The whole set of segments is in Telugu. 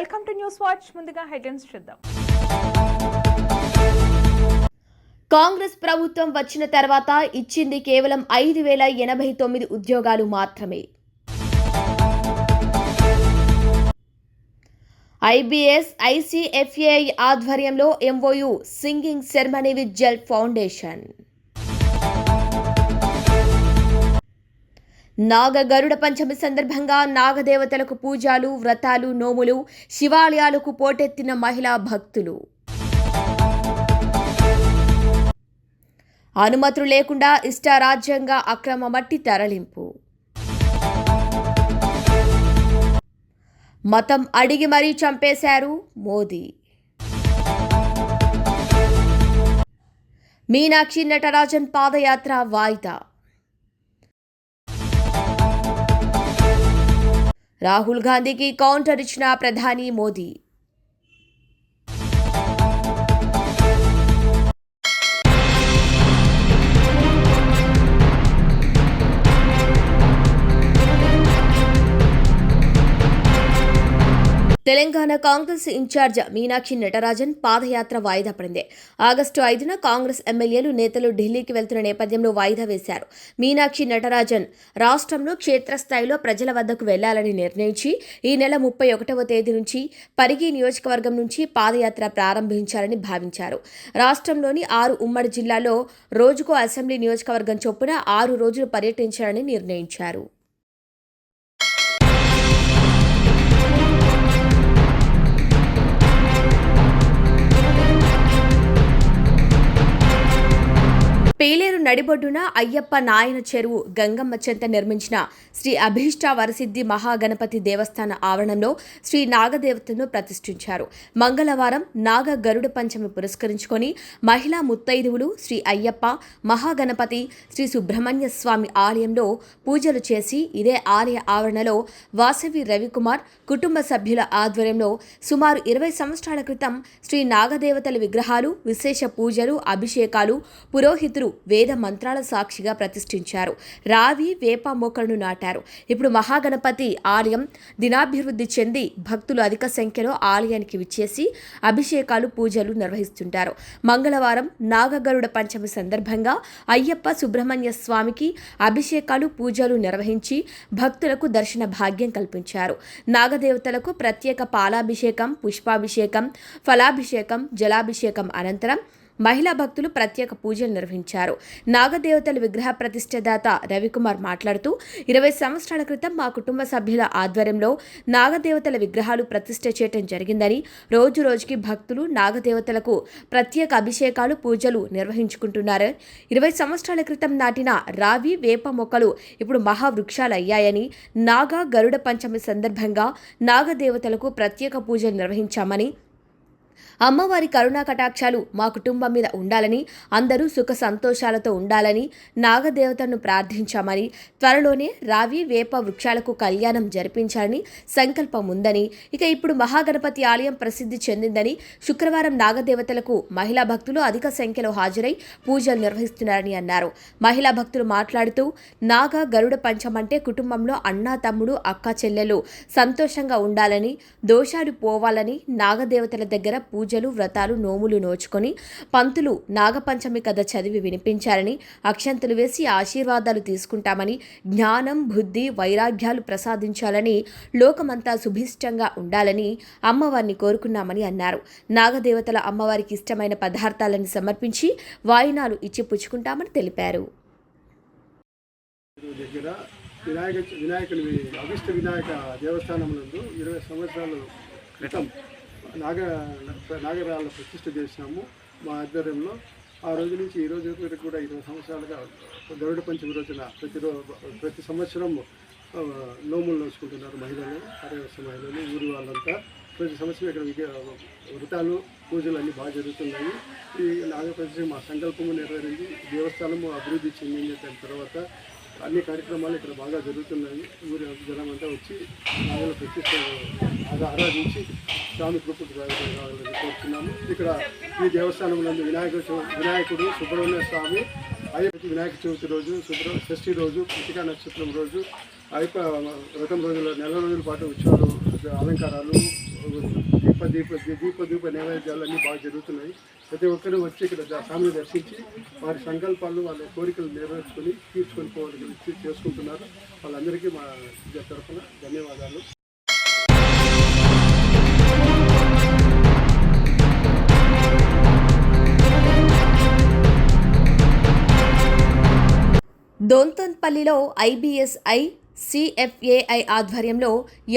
Welcome to news watch. ముందుగా హెడ్లైన్స్ చూద్దాం. కాంగ్రెస్ ప్రభుత్వం వచ్చిన తర్వాత ఇచ్చింది కేవలం ఐదు వేల ఎనభై తొమ్మిది ఉద్యోగాలు మాత్రమే. ఐబీఎస్ ఐసీఎఫ్ఏఐ ఆధ్వర్యంలో MOU singing ceremony with Zell foundation. Naga Garuda Panchami సందర్భంగా నాగదేవతలకు పూజలు వ్రతాలు నోములు శివాలయాలకు పోటెత్తిన మహిళా భక్తులు. అనుమతులు లేకుండా ఇష్టారాజ్యంగా అక్రమ మట్టి తరలింపు. మతం అడిగి మరీ చంపేశారు మోదీ. మీనాక్షి నటరాజన్ పాదయాత్ర వాయిదా. రాహుల్ గాంధీకి కౌంటర్ ఇచ్చిన ప్రధాని మోదీ తెలంగాణ కాంగ్రెస్ ఇన్ఛార్జ్ మీనాక్షి నటరాజన్ పాదయాత్ర వాయిదా పడింది. ఆగస్టు ఐదున కాంగ్రెస్ ఎమ్మెల్యేలు నేతలు ఢిల్లీకి వెళ్తున్న నేపథ్యంలో వాయిదా వేశారు. మీనాక్షి నటరాజన్ రాష్ట్రంలో క్షేత్రస్థాయిలో ప్రజల వద్దకు వెళ్ళాలని నిర్ణయించి ఈ నెల ముప్పై ఒకటవ తేదీ నుంచి పరిగి నియోజకవర్గం నుంచి పాదయాత్ర ప్రారంభించాలని భావించారు. రాష్ట్రంలోని ఆరు ఉమ్మడి జిల్లాలో రోజుకో అసెంబ్లీ నియోజకవర్గం చొప్పున ఆరు రోజులు పర్యటించాలని నిర్ణయించారు. పేలేరు నడిబొడ్డున అయ్యప్ప నాయన చెరువు గంగమ్మ చెంత నిర్మించిన శ్రీ అభీష్ట వరసిద్ధి మహాగణపతి దేవస్థాన ఆవరణంలో శ్రీ నాగదేవతను ప్రతిష్ఠించారు. మంగళవారం నాగ గరుడ పంచమి పురస్కరించుకొని మహిళా ముత్తైదువులు శ్రీ అయ్యప్ప మహాగణపతి శ్రీ సుబ్రహ్మణ్య స్వామి ఆలయంలో పూజలు చేసి ఇదే ఆలయ ఆవరణలో వాసవి రవికుమార్ కుటుంబ సభ్యుల ఆధ్వర్యంలో సుమారు ఇరవై సంవత్సరాల క్రితం శ్రీ నాగదేవతల విగ్రహాలు విశేష పూజలు అభిషేకాలు పురోహితులు వేద మంత్రాల సాక్షిగా ప్రతిష్ఠించారు. రావి వేప మొక్కలను నాటారు. ఇప్పుడు మహాగణపతి ఆలయం దినాభివృద్ధి చెంది భక్తులు అధిక సంఖ్యలో ఆలయానికి విచ్చేసి అభిషేకాలు పూజలు నిర్వహిస్తుంటారు. మంగళవారం నాగగరుడ పంచమి సందర్భంగా అయ్యప్ప సుబ్రహ్మణ్య స్వామికి అభిషేకాలు పూజలు నిర్వహించి భక్తులకు దర్శన భాగ్యం కల్పించారు. నాగదేవతలకు ప్రత్యేక పాలాభిషేకం పుష్పాభిషేకం ఫలాభిషేకం జలాభిషేకం అనంతరం మహిళా భక్తులు ప్రత్యేక పూజలు నిర్వహించారు. నాగదేవతల విగ్రహ ప్రతిష్టదాత రవికుమార్ మాట్లాడుతూ ఇరవై సంవత్సరాల క్రితం మా కుటుంబ సభ్యుల ఆధ్వర్యంలో నాగదేవతల విగ్రహాలు ప్రతిష్ట చేయటం జరిగిందని రోజు రోజుకి భక్తులు నాగదేవతలకు ప్రత్యేక అభిషేకాలు పూజలు నిర్వహించుకుంటున్నారు. ఇరవై సంవత్సరాల క్రితం నాటిన రావి వేప మొక్కలు ఇప్పుడు మహావృక్షాలు అయ్యాయని నాగా గరుడ పంచమి సందర్భంగా నాగదేవతలకు ప్రత్యేక పూజలు నిర్వహించామని అమ్మవారి కరుణా కటాక్షాలు మా కుటుంబం మీద ఉండాలని అందరూ సుఖ సంతోషాలతో ఉండాలని నాగదేవతను ప్రార్థించామని త్వరలోనే రావి వేప వృక్షాలకు కళ్యాణం జరిపించాలని సంకల్పం ఉందని ఇక ఇప్పుడు మహాగణపతి ఆలయం ప్రసిద్ధి చెందిందని శుక్రవారం నాగదేవతలకు మహిళా భక్తులు అధిక సంఖ్యలో హాజరై పూజలు నిర్వహిస్తున్నారని అన్నారు. మహిళా భక్తులు మాట్లాడుతూ నాగ గరుడ పంచం అంటే కుటుంబంలో అన్నా తమ్ముడు అక్క చెల్లెలు సంతోషంగా ఉండాలని దోషాలు పోవాలని నాగదేవతల దగ్గర పూజ పూజలు వ్రతాలు నోములు నోచుకొని పంతులు నాగపంచమి కథ చదివి వినిపించాలని అక్షంతులు వేసి ఆశీర్వాదాలు తీసుకుంటామని జ్ఞానం బుద్ధి వైరాగ్యాలు ప్రసాదించాలని లోకమంతా సుభిష్టంగా ఉండాలని అమ్మవారిని కోరుకున్నామని అన్నారు. నాగదేవతల అమ్మవారికి ఇష్టమైన పదార్థాలను సమర్పించి వాయినాలు ఇచ్చి పుచ్చుకుంటామని తెలిపారు. దగ్గర వినాయక వినాయకుని అభిష్ట వినాయక దేవస్థానం నందు ఇరవై సంవత్సరాలు క్రితం నాగ నాగరాళ్ళ ప్రతిష్ట చేసినాము మా ఆధ్వర్యంలో. ఆ రోజు నుంచి ఈ రోజు వరకు కూడా ఇరవై సంవత్సరాలుగా గరుడ పంచమి రోజున ప్రతి ప్రతి సంవత్సరం నోములు నోచుకుంటున్నారు మహిళలు కార్యవర్ష మహిళలు ఊరి వాళ్ళంతా. ప్రతి సంవత్సరం ఇక్కడ వ్రతాలు పూజలు అన్నీ బాగా జరుగుతున్నాయి. ఈ నాగపంచమి మా సంకల్పము నెరవేరింది. దేవస్థానము అభివృద్ధి చెందింది. దాని తర్వాత అన్ని కార్యక్రమాలు ఇక్కడ బాగా జరుగుతున్నాయి. ఊరి జనం అంతా వచ్చి నాగల ప్రతిష్ట బాగా ఆరాధించి స్వామి కృపకు కోరుతున్నాము. ఇక్కడ ఈ దేవస్థానం నందు వినాయక వినాయకుడు సుబ్రహ్మణ్య స్వామి అయ్యప్ప వినాయక చవితి రోజు శుభ్ర షష్ఠి రోజు కృతికా నక్షత్రం రోజు అయ్యప్ప వ్రతం రోజుల నెల రోజుల పాటు ఉత్సవాలు అలంకారాలు దీప దీప దీప దీప నైవేద్యాలు అన్నీ బాగా జరుగుతున్నాయి. ప్రతి ఒక్కరూ వచ్చి ఇక్కడ స్వామిని దర్శించి వారి సంకల్పాలు వాళ్ళ కోరికలు నెరవేర్చుకొని తీర్చుకొని పోవాలి చేసుకుంటున్నారు. వాళ్ళందరికీ మా తరఫున ధన్యవాదాలు. దోంతన్పల్లిలో ఐబీఎస్ఐ సిఎఫ్ఏఐ ఆధ్వర్యంలో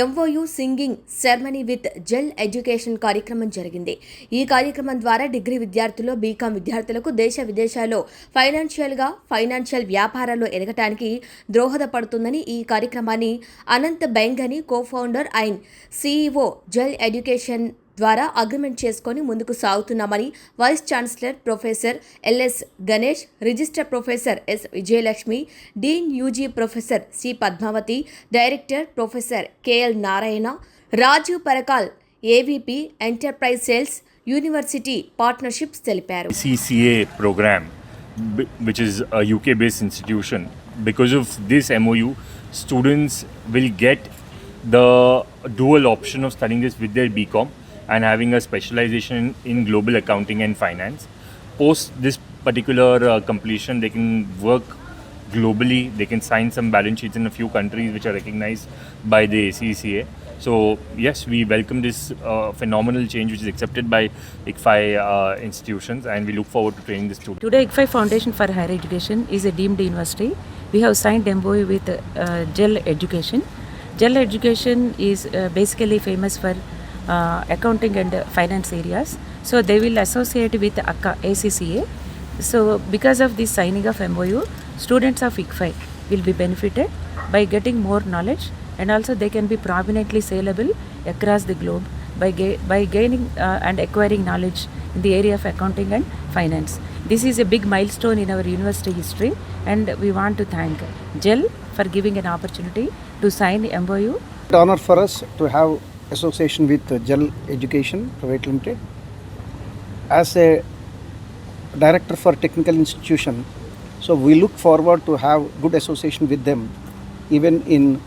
MOU singing ceremony with Zell education కార్యక్రమం జరిగింది. ఈ కార్యక్రమం ద్వారా డిగ్రీ విద్యార్థులు బీకాం విద్యార్థులకు దేశ విదేశాల్లో ఫైనాన్షియల్గా ఫైనాన్షియల్ వ్యాపారాల్లో ఎదగటానికి దోహదపడుతుందని ఈ కార్యక్రమాన్ని Anant Bengani cofounder and CEO Zell education ద్వారా అగ్రిమెంట్ చేసుకొని ముందుకు సాగుతున్నామని vice chancellor professor LS Ganesh register professor S Vijayalakshmi dean UG professor C Padmavathi director professor KL Narayana Rajeev Parakal AVP enterprise sales university partnerships తెలిపారు CCA program which which is a UK based institution. Because of this MOU, students will get the dual option of studying this with their BCom and having a specialization in global accounting and finance. Post this particular uh, completion, they can work globally. They can sign some balance sheets in a few countries which are recognized by the ACCA. So yes, we welcome this uh, phenomenal change which is accepted by ICFI uh, institutions, and we look forward to training the students. Today, ICFI Foundation for Higher Education is a deemed university. We have signed MOU with uh, GEL Education. GEL Education is uh, basically famous for accounting and uh, finance areas. So they will associate with ACCA, ACCA. So because of this signing of MOU, students of ICFI will be benefited by getting more knowledge and also they can be prominently saleable across the globe by, ga- by gaining uh, and acquiring knowledge in the area of accounting and finance. This is a big milestone in our university history and we want to thank GEL for giving an opportunity to sign MOU It's honor for us to have association with Gel Education Private Limited. As a director for technical institution, so we look forward to have good association with them, even in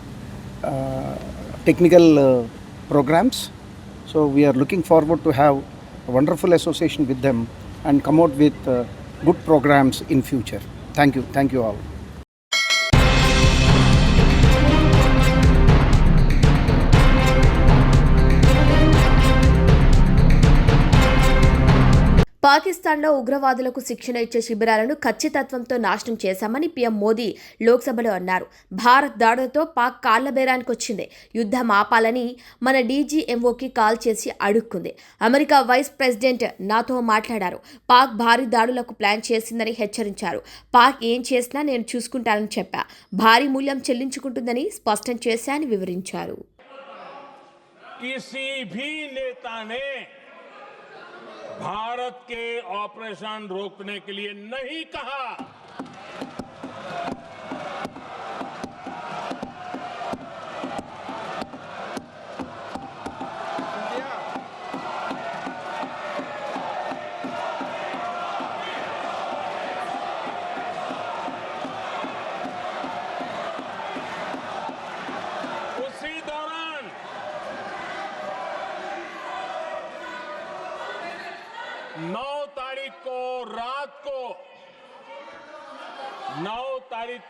uh, technical uh, programs. So we are looking forward to have a wonderful association with them and come out with uh, good programs in future. Thank you, thank you all. పాకిస్తాన్లో ఉగ్రవాదులకు శిక్షణ ఇచ్చే శిబిరాలను ఖచ్చితత్వంతో నాశనం చేశామని పీఎం మోదీ లోక్సభలో అన్నారు భారత్ దాడులతో పాక్ కాళ్ల బేరానికి వచ్చింది యుద్ధం ఆపాలని మన డీజీఎంఓకి కాల్ చేసి అడుక్కుంది అమెరికా వైస్ ప్రెసిడెంట్ నాతో మాట్లాడారు పాక్ భారీ దాడులకు ప్లాన్ చేసిందని హెచ్చరించారు పాక్ ఏం చేసినా నేను చూసుకుంటానని చెప్పా భారీ మూల్యం చెల్లించుకుంటుందని స్పష్టం చేశానని వివరించారు किसी भी नेता ने भारत के ऑपरेशन रोकने के लिए नहीं कहा।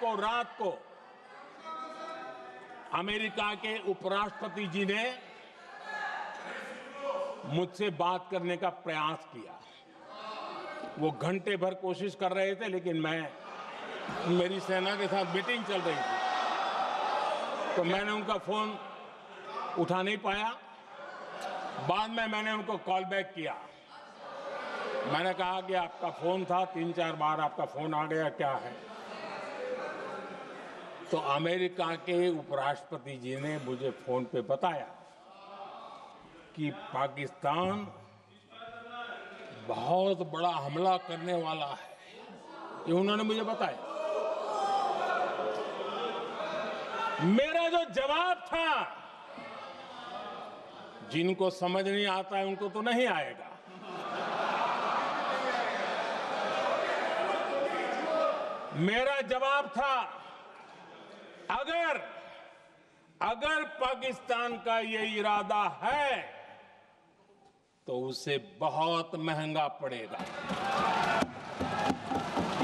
को, रात को। अमेरिका के उपराष्ट्रपति जी ने मुझसे बात करने का प्रयास किया। वो घंटे भर कोशिश कर रहे थे, लेकिन मैं, मेरी सेना के साथ मीटिंग चल रही थी। तो मैंने उनका फ़ोन उठा नहीं पाया। बाद में मैंने उनको कॉल बैक किया। मैंने कहा कि आपका फ़ोन था, तीन चार बार आपका फ़ोन आ गया, क्या है? तो अमेरिका के उपराष्ट्रपति जी ने मुझे फ़ोन पे बताया कि पाकिस्तान बहुत बड़ा हमला करने वाला है। ये उन्होंने मुझे बताया। मेरा जो जवाब था, जिनको समझ नहीं आता है, उनको तो नहीं आएगा। मेरा जवाब था अगर अगर पाकिस्तान का ये इरादा है तो उसे बहुत महँगा पड़ेगा।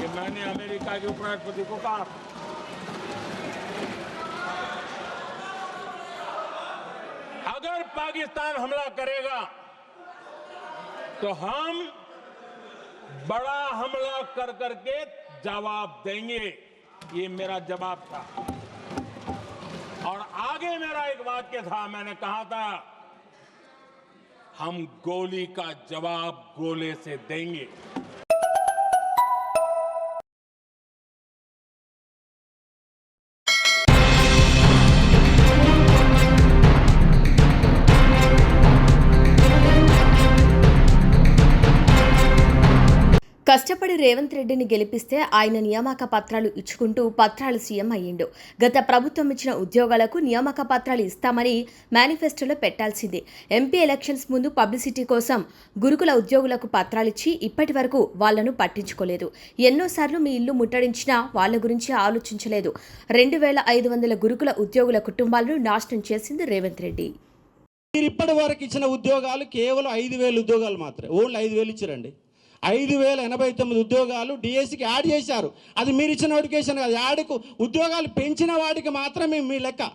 ये मैंने अमेरिका के उपराष्ट्रपति को कहा अगर पाकिस्तान हमला करेगा तो हम बड़ा हमला कर करके जवाब देंगे। ये मेरा जवाब था। मेरा एक वाक्य था मैंने कहा था हम गोली का जवाब गोले से देंगे। కష్టపడి రేవంత్ రెడ్డిని గెలిపిస్తే ఆయన నియామక పత్రాలు ఇచ్చుకుంటూ పత్రాలు సీఎం అయ్యిండు. గత ప్రభుత్వం ఇచ్చిన ఉద్యోగాలకు నియామక పత్రాలు ఇస్తామని మేనిఫెస్టోలో పెట్టాల్సిందే. ఎంపీ ఎలక్షన్స్ ముందు పబ్లిసిటీ కోసం గురుకుల ఉద్యోగులకు పత్రాలిచ్చి ఇప్పటి వరకు వాళ్ళను పట్టించుకోలేదు. ఎన్నోసార్లు మీ ఇల్లు ముట్టడించినా వాళ్ళ గురించి ఆలోచించలేదు. రెండు వేల ఐదు వందల గురుకుల ఉద్యోగుల కుటుంబాలను నాశనం చేసింది రేవంత్ రెడ్డి. మీరు ఇప్పటి వరకు ఇచ్చిన ఉద్యోగాలు కేవలం ఐదు వేలు ఉద్యోగాలు మాత్రమే. ఓన్లీ ఐదు వేలు ఇచ్చారండి. ఐదు వేల ఎనభై తొమ్మిది ఉద్యోగాలు డిఎస్సికి యాడ్ చేశారు. అది మీరు ఇచ్చిన నోటిఫికేషన్ కాదు. యాడ్కు ఉద్యోగాలు పెంచిన వాడికి మాత్రమే మీ లెక్క.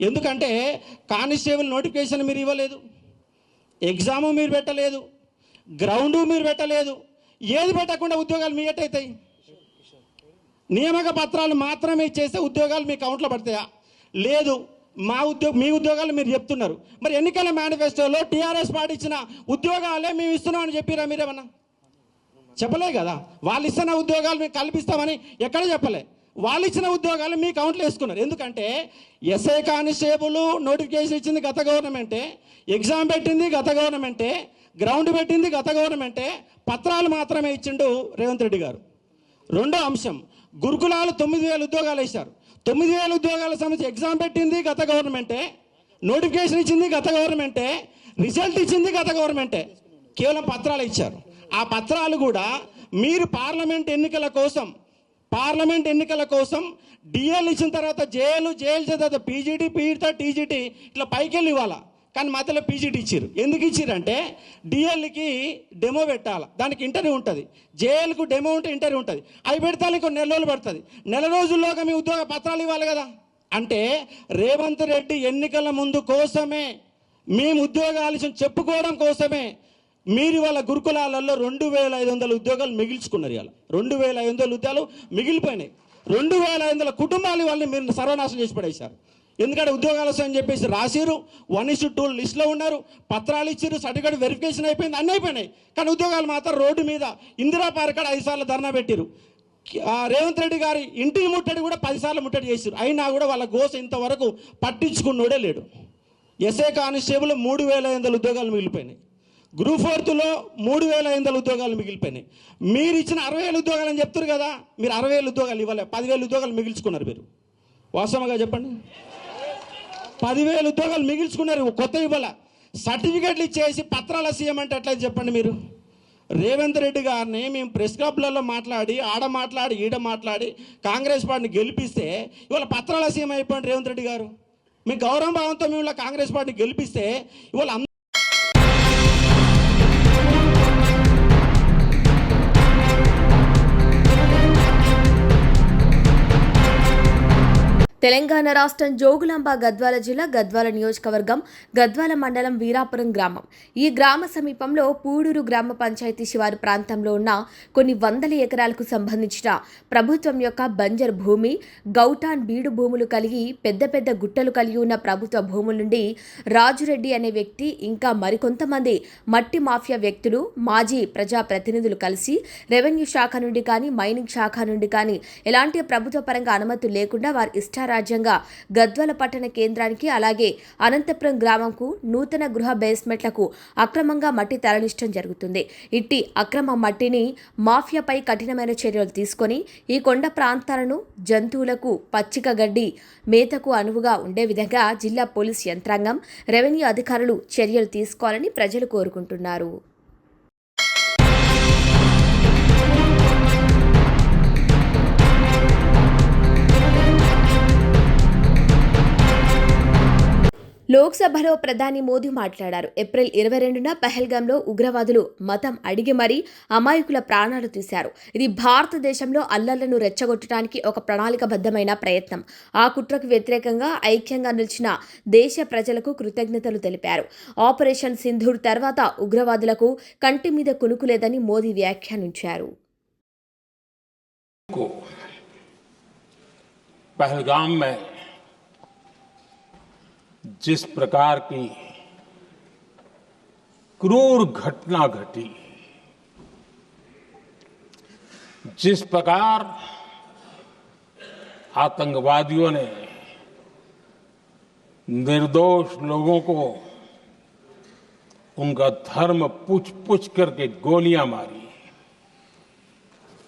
ఎందుకంటే కానిస్టేబుల్ నోటిఫికేషన్ మీరు ఇవ్వలేదు. ఎగ్జాము మీరు పెట్టలేదు. గ్రౌండు మీరు పెట్టలేదు. ఏది పెట్టకుండా ఉద్యోగాలు మీ ఎట్టయితాయి నియామక పత్రాలు మాత్రమే చేస్తే ఉద్యోగాలు మీ అకౌంట్లో పడతాయా? లేదు. మా ఉద్యోగ మీ ఉద్యోగాలు మీరు చెప్తున్నారు. మరి ఎన్నికల మేనిఫెస్టోలో టీఆర్ఎస్ పాటించిన ఉద్యోగాలే మేము ఇస్తున్నామని చెప్పిరా మీరేమన్నా? చెప్పలే కదా. వాళ్ళు ఇస్తున్న ఉద్యోగాలు మీకు కల్పిస్తామని ఎక్కడ చెప్పలే. వాళ్ళు ఇచ్చిన ఉద్యోగాలు మీ అకౌంట్లో వేసుకున్నారు. ఎందుకంటే ఎస్ఐ కానిస్టేబుల్ నోటిఫికేషన్ ఇచ్చింది గత గవర్నమెంటే ఎగ్జామ్ పెట్టింది గత గవర్నమెంటే గ్రౌండ్ పెట్టింది గత గవర్నమెంటే పత్రాలు మాత్రమే ఇచ్చిండు రేవంత్ రెడ్డి గారు. రెండో అంశం గురుకులాలు తొమ్మిది వేల ఉద్యోగాలు వేశారు. తొమ్మిది వేల ఉద్యోగాల సంబంధించి ఎగ్జామ్ పెట్టింది గత గవర్నమెంటే నోటిఫికేషన్ ఇచ్చింది గత గవర్నమెంటే రిజల్ట్ ఇచ్చింది గత గవర్నమెంటే కేవలం పత్రాలు ఇచ్చారు. ఆ పత్రాలు కూడా మీరు పార్లమెంట్ ఎన్నికల కోసం పార్లమెంట్ ఎన్నికల కోసం డిఎల్ ఇచ్చిన తర్వాత జేఎల్ జేఎల్ ఇచ్చిన తర్వాత పీజీటీ పీజీతో టీజీటీ ఇట్లా పైకి వెళ్ళి ఇవ్వాలా? కానీ మధ్యలో పీజీటీ ఇచ్చారు. ఎందుకు ఇచ్చారంటే డిఎల్కి డెమో పెట్టాలి? దానికి ఇంటర్వ్యూ ఉంటుంది. జేఎల్కు డెమో ఉంటే ఇంటర్వ్యూ ఉంటుంది. అవి పెడతాను ఇంకో నెల రోజులు పడుతుంది. నెల రోజుల్లోగా మీ ఉద్యోగ పత్రాలు ఇవ్వాలి కదా? అంటే రేవంత్ రెడ్డి ఎన్నికల ముందు కోసమే మేము ఉద్యోగాలు చెప్పుకోవడం కోసమే మీరు వాళ్ళ గురుకులాలలో రెండు వేల ఐదు వందల ఉద్యోగాలు మిగిల్చుకున్నారు ఇవాళ. రెండు వేల ఐదు వందల ఉద్యోగాలు మిగిలిపోయినాయి. రెండు వేల ఐదు వందల కుటుంబాలు వాళ్ళని మీరు సర్వనాశనం చేసి పడేశారు. ఎందుకంటే ఉద్యోగాలు వస్తాయని చెప్పేసి రాసిరు వన్ ఇస్ టూ లిస్ట్లో ఉన్నారు. పత్రాలు ఇచ్చారు సర్టిఫికేట్ వెరిఫికేషన్ అయిపోయింది. అన్నీ అయిపోయినాయి. కానీ ఉద్యోగాలు మాత్రం రోడ్డు మీద ఇందిరా పార్క్ ఐదు సార్లు ధర్నా పెట్టిరు ఆ రేవంత్ రెడ్డి గారి ఇంటికి ముట్టడి కూడా పదిసార్లు ముట్టడి చేశారు అయినా కూడా వాళ్ళ గోస ఇంతవరకు పట్టించుకున్నోడే లేడు. ఎస్ఏ కానిస్టేబుల్ మూడు వేల ఐదు వందల ఉద్యోగాలు మిగిలిపోయినాయి. గ్రూప్ ఫోర్త్లో మూడు వేల ఐదు వందల ఉద్యోగాలు మిగిలిపోయినాయి. మీరు ఇచ్చిన అరవై వేల ఉద్యోగాలు అని చెప్తారు కదా మీరు అరవై వేల ఉద్యోగాలు ఇవ్వలే పదివేల ఉద్యోగాలు మిగిల్చుకున్నారు మీరు. వాస్తవంగా చెప్పండి? పదివేల ఉద్యోగాలు మిగిల్చుకున్నారు కొత్త ఇవ్వాల. సర్టిఫికెట్లు ఇచ్చేసి పత్రాల సీఎం అంటే ఎట్లా చెప్పండి మీరు? రేవంత్ రెడ్డి గారిని మేము ప్రెస్ క్లబ్లలో మాట్లాడి ఆడ మాట్లాడి ఈడ మాట్లాడి కాంగ్రెస్ పార్టీని గెలిపిస్తే ఇవాళ పత్రాల సీఎం అయిపోయింది రేవంత్ రెడ్డి గారు. మీ గౌరవ భావంతో మేము కాంగ్రెస్ పార్టీని గెలిపిస్తే ఇవాళ తెలంగాణ రాష్ట్రం జోగులాంబ గద్వాల జిల్లా గద్వాల నియోజకవర్గం గద్వాల మండలం వీరాపురం గ్రామం. ఈ గ్రామ సమీపంలో పూడూరు గ్రామ పంచాయతీ శివారు ప్రాంతంలో ఉన్న కొన్ని వందల ఎకరాలకు సంబంధించిన ప్రభుత్వం యొక్క బంజర్ భూమి గౌటాన్ బీడు భూములు కలిగి పెద్ద పెద్ద గుట్టలు కలిగి ఉన్న ప్రభుత్వ భూముల నుండి రాజురెడ్డి అనే వ్యక్తి ఇంకా మరికొంతమంది మట్టి మాఫియా వ్యక్తులు మాజీ ప్రజా ప్రతినిధులు కలిసి రెవెన్యూ శాఖ నుండి కానీ మైనింగ్ శాఖ నుండి కానీ ఎలాంటి ప్రభుత్వ పరంగా అనుమతులు లేకుండా వారి రాజ్యంగా గద్వాల పట్టణ కేంద్రానికి అలాగే అనంతపురం గ్రామంకు నూతన గృహ బేస్మెంట్లకు అక్రమంగా మట్టి తరలించడం జరుగుతుంది. ఇట్టి అక్రమ మట్టిని మాఫియాపై కఠినమైన చర్యలు తీసుకొని ఈ కొండ ప్రాంతాలను జంతువులకు పచ్చిక గడ్డి మేతకు అనువుగా ఉండే విధంగా జిల్లా పోలీస్ యంత్రాంగం రెవెన్యూ అధికారులు చర్యలు తీసుకోవాలని ప్రజలు కోరుకుంటున్నారు. లోక్సభలో ప్రధాని మోదీ మాట్లాడారు ఏప్రిల్ ఇరవై రెండున పహల్గాంలో ఉగ్రవాదులు మతం అడిగి మరీ అమాయకుల ప్రాణాలు తీశారు ఇది భారతదేశంలో అల్లర్లను రెచ్చగొట్టడానికి ఒక ప్రణాళికబద్ధమైన ప్రయత్నం ఆ కుట్రకు వ్యతిరేకంగా ఐక్యంగా నిలిచిన దేశ ప్రజలకు కృతజ్ఞతలు తెలిపారు ఆపరేషన్ సింధూర్ తర్వాత ఉగ్రవాదులకు కంటి మీద కునుకులేదని మోదీ వ్యాఖ్యానించారు को पहलगाम में जिस प्रकार की क्रूर घटना घटी, जिस प्रकार आतंकवादियों ने निर्दोष लोगों को उनका धर्म पूछ पूछ करके गोलियाँ मारी,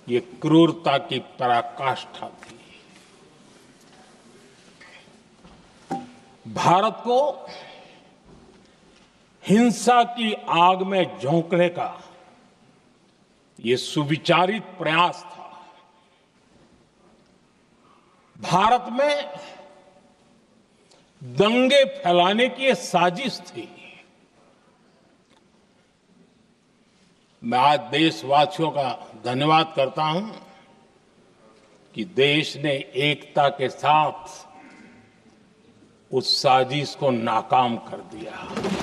ये क्रूरता की पराकाष्ठा थी। भारत को हिंसा की आग में झोंकने का ये सुविचारित प्रयास था। भारत में दंगे फैलाने की ये साजिश थी। मैं आज देशवासियों का धन्यवाद करता हूँ कि देश ने एकता के साथ उस साजिश को नाकाम कर दिया।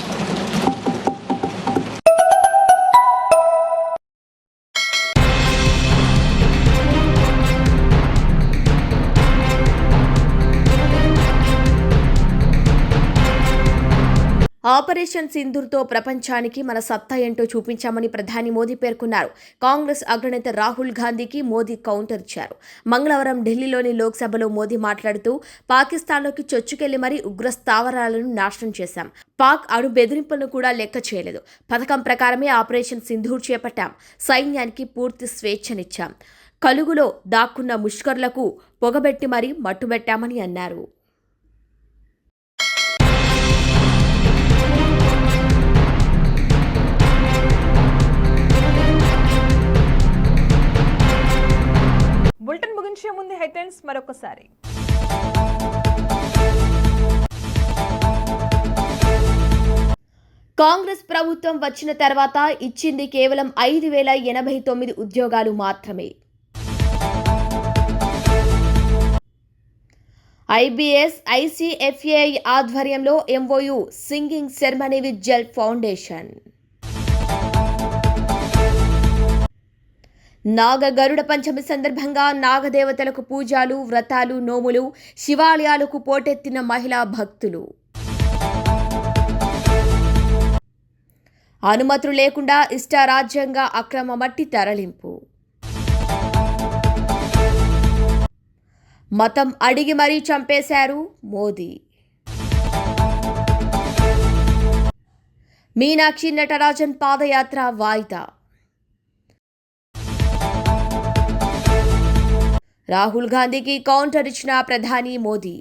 ఆపరేషన్ సింధూర్తో ప్రపంచానికి మన సత్తా ఏంటో చూపించామని ప్రధాని మోదీ పేర్కొన్నారు. కాంగ్రెస్ అగ్రనేత రాహుల్ గాంధీకి మోదీ కౌంటర్ ఇచ్చారు. మంగళవారం ఢిల్లీలోని లోక్సభలో మోదీ మాట్లాడుతూ పాకిస్తాన్లోకి చొచ్చుకెళ్ళి మరీ ఉగ్ర స్థావరాలను నాశనం చేశాం. పాక్ అణు బెదిరింపులను కూడా లెక్క చేయలేదు. పథకం ప్రకారమే ఆపరేషన్ సింధూర్ చేపట్టాం. సైన్యానికి పూర్తి స్వేచ్ఛనిచ్చాం. కలుగులో దాక్కున్న ముష్కర్లకు పొగబెట్టి మరీ మట్టుబెట్టామని అన్నారు. బులెటిన్ ముగించే ముందు హెడ్లైన్స్ మరొకసారి. కాంగ్రెస్ ప్రభుత్వం వచ్చిన తర్వాత ఇచ్చింది కేవలం ఐదు వేల ఎనభై తొమ్మిది ఉద్యోగాలు మాత్రమే. ఐబీఎస్ ఐసీఎఫ్ఏఐ ఆధ్వర్యంలో MOU singing ceremony with Zell foundation. Naga Garuda Panchami సందర్భంగా నాగదేవతలకు పూజలు వ్రతాలు నోములు శివాలయాలకు పోటెత్తిన మహిళా భక్తులు. అనుమతులు లేకుండా ఇష్టారాజ్యంగా అక్రమ మట్టి తరలింపు. మతం అడిగి మరీ చంపేశారు మోదీ. మీనాక్షి నటరాజన్ పాదయాత్ర వాయిదా. రాహుల్ గాంధీకి కౌంటర్ ఇచ్చిన ప్రధాని మోదీ